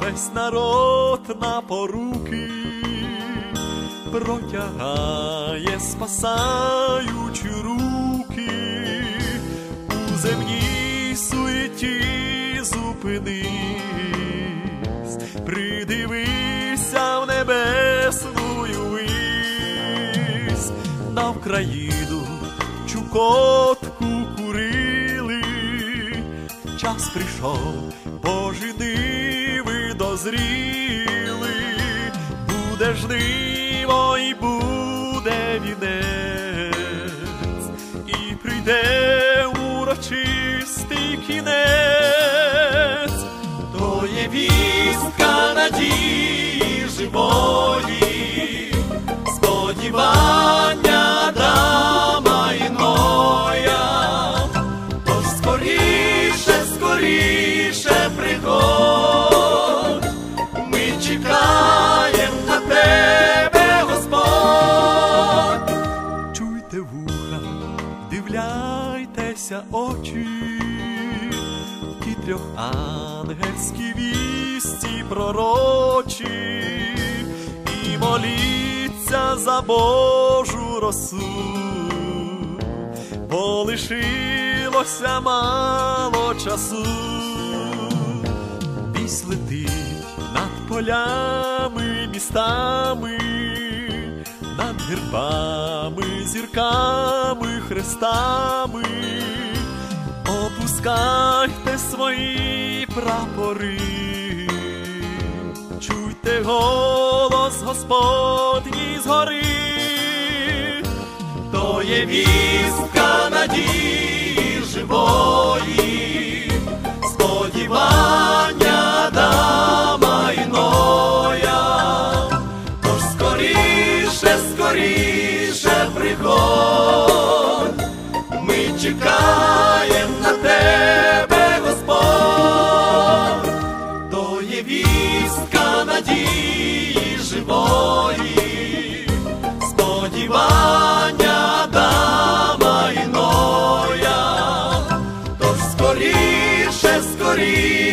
весь народ на поруки протягає, спасаючи руки. У земній суеті зупинись, придивися в небесну вись, на Вкраїну чукотку час прийшов, Божі диви дозріли, буде жниво і буде вінець, і прийде урочистий кінець, то є вістка надії дивляйтеся очі, ті трьох ангельські вісті пророчі, і моліться за Божу росу, бо лишилося мало часу. Вісь летить над полями, містами, над гербами, зірками, хрестами, опускайте свої прапори, чуйте голос Господній згори, то є вістка надії живої, glory.